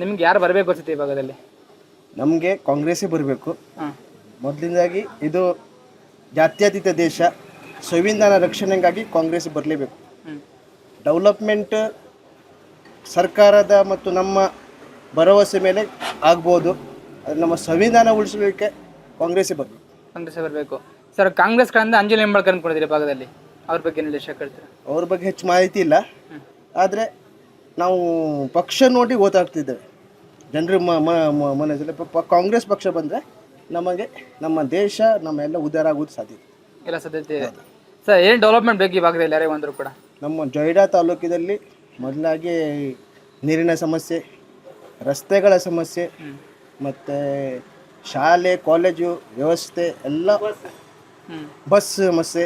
ನಿಮ್ಗೆ ಯಾರು ಬರಬೇಕು ಅನ್ಸುತ್ತೆ ಈ ಭಾಗದಲ್ಲಿ? ನಮಗೆ ಕಾಂಗ್ರೆಸ್ಸೇ ಬರಬೇಕು. ಹಾಂ. ಮೊದಲಿಂದಾಗಿ ಇದು ಜಾತ್ಯತೀತ ದೇಶ ಸಂವಿಧಾನ ರಕ್ಷಣೆಗಾಗಿ ಕಾಂಗ್ರೆಸ್ ಬರಲೇಬೇಕು. ಡೆವಲಪ್ಮೆಂಟ್ ಸರ್ಕಾರದ ಮತ್ತು ನಮ್ಮ ಭರವಸೆ ಮೇಲೆ ಆಗ್ಬೋದು. ಅದು ನಮ್ಮ ಸಂವಿಧಾನ ಉಳಿಸಲಿಕ್ಕೆ ಕಾಂಗ್ರೆಸ್ಸೇ ಬರಬೇಕು. ಕಾಂಗ್ರೆಸ್ ಬರಬೇಕು. ಸರ್ ಕಾಂಗ್ರೆಸ್ ಕಡೆಯಿಂದ ಅಂಜಲಿ ನಿಂಬಾಳ್ಕರ್ ಅನ್ಕೊಂಡಿದ್ದೀರಿ ಭಾಗದಲ್ಲಿ? ಅವ್ರ ಬಗ್ಗೆ ನಿರ್ದೇಶ ಕೇಳ್ತೀರಾ ಅವ್ರ ಬಗ್ಗೆ ಹೆಚ್ಚು ಮಾಹಿತಿ ಇಲ್ಲ. ಆದರೆ ನಾವು ಪಕ್ಷ ನೋಡಿ ಓದಾಡ್ತಿದ್ದೇವೆ. ಜನರ ಮನಸ್ಸಲ್ಲಿ. ಕಾಂಗ್ರೆಸ್ ಪಕ್ಷ ಬಂದರೆ ನಮಗೆ ನಮ್ಮ ದೇಶ ನಮ್ಮ ಎಲ್ಲ ಉದ್ಧಾರ ಆಗೋದು ಸಾಧ್ಯ ಎಲ್ಲ ಸಾಧ್ಯತೆ ಇದೆ. ಸರ್ ಏನು ಡೆವಲಪ್ಮೆಂಟ್ ಬೇಕು ಈ ಭಾಗದಲ್ಲಿ ಯಾರೇ ಬಂದರೂ ಕೂಡ? ನಮ್ಮ ಜೊಯ್ಡಾ ತಾಲೂಕಿನಲ್ಲಿ ಮೊದಲಾಗಿ ನೀರಿನ ಸಮಸ್ಯೆ ರಸ್ತೆಗಳ ಸಮಸ್ಯೆ ಮತ್ತು ಶಾಲೆ ಕಾಲೇಜು ವ್ಯವಸ್ಥೆ ಎಲ್ಲ ಬಸ್ ಸಮಸ್ಯೆ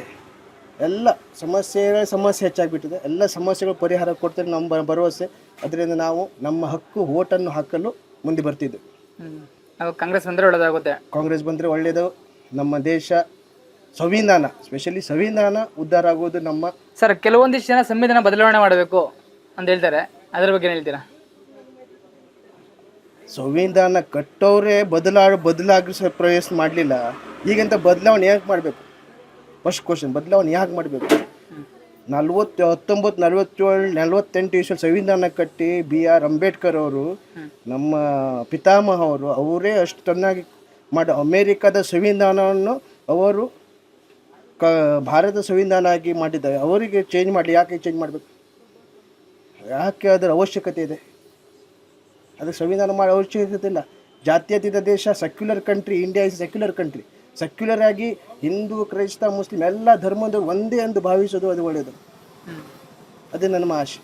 ಎಲ್ಲ ಸಮಸ್ಯೆಗಳ ಸಮಸ್ಯೆ ಹೆಚ್ಚಾಗಿಬಿಟ್ಟಿದೆ. ಎಲ್ಲ ಸಮಸ್ಯೆಗಳು ಪರಿಹಾರ ಕೊಡ್ತಾರೆ ನಮ್ಮ ಭರವಸೆ. ಅದರಿಂದ ನಾವು ನಮ್ಮ ಹಕ್ಕು ಓಟನ್ನು ಹಾಕಲು ಮುಂದೆ ಬರ್ತಿದ್ದೆವು ನಾವು ಕಾಂಗ್ರೆಸ್ ಬಂದರೆ ಒಳ್ಳೆಯದಾಗುತ್ತೆ ಕಾಂಗ್ರೆಸ್ ಬಂದರೆ ಒಳ್ಳೆಯದು ನಮ್ಮ ದೇಶ ಸಂವಿಧಾನ ಸ್ಪೆಷಲಿ ಸಂವಿಧಾನ ಉದ್ಧಾರ ಆಗೋದು ನಮ್ಮ ಸರ್ ಕೆಲವೊಂದಿಷ್ಟು ಜನ ಸಂವಿಧಾನ ಬದಲಾವಣೆ ಮಾಡಬೇಕು ಅಂತ ಹೇಳ್ತಾರೆ. ಅದರ ಬಗ್ಗೆ ಏನು ಹೇಳ್ತೀರಾ? ಸಂವಿಧಾನ ಕಟ್ಟೋರೇ ಬದಲಾ ಬದಲಾಗಿಸೋ ಪ್ರಯತ್ನ ಮಾಡಲಿಲ್ಲ. ಈಗಂತ ಬದಲಾವಣೆ ಯಾಕೆ ಮಾಡಬೇಕು? ಫಸ್ಟ್ ಕ್ವಶನ್ ಬದಲಾವಣೆ ಯಾಕೆ ಮಾಡಬೇಕು? ನಲ್ವತ್ತು, ಹತ್ತೊಂಬತ್ತು, ನಲ್ವತ್ತೇಳು, ನಲ್ವತ್ತೆಂಟು ಇಸ್ವಿ ಸಂವಿಧಾನ ಕಟ್ಟಿ ಬಿ ಆರ್ ಅಂಬೇಡ್ಕರ್ ಅವರು ನಮ್ಮ ಪಿತಾಮಹ ಅವರು, ಅವರೇ ಅಷ್ಟು ಚೆನ್ನಾಗಿ ಮಾಡಿ, ಅಮೇರಿಕಾದ ಸಂವಿಧಾನವನ್ನು ಅವರು ಕ, ಭಾರತ ಸಂವಿಧಾನ ಆಗಿ ಮಾಡಿದ್ದಾರೆ. ಅವರಿಗೆ ಚೇಂಜ್ ಮಾಡಲಿ ಯಾಕೆ ಚೇಂಜ್ ಮಾಡಬೇಕು? ಯಾಕೆ ಅದರ ಅವಶ್ಯಕತೆ ಇದೆ? ಅದಕ್ಕೆ ಸಂವಿಧಾನ ಮಾಡೋ ಅವಶ್ಯಕತೆ ಇಲ್ಲ. ಜಾತ್ಯತೀತ ದೇಶ secular country India is secular country secular ಆಗಿ ಹಿಂದೂ ಕ್ರೈಸ್ತ ಮುಸ್ಲಿಂ ಎಲ್ಲ ಧರ್ಮದವರು ಒಂದೇ ಎಂದು ಭಾವಿಸೋದು ಅದು ಒಳ್ಳೆಯದು ಅದೇ ನನ್ನ ಆಶೆ.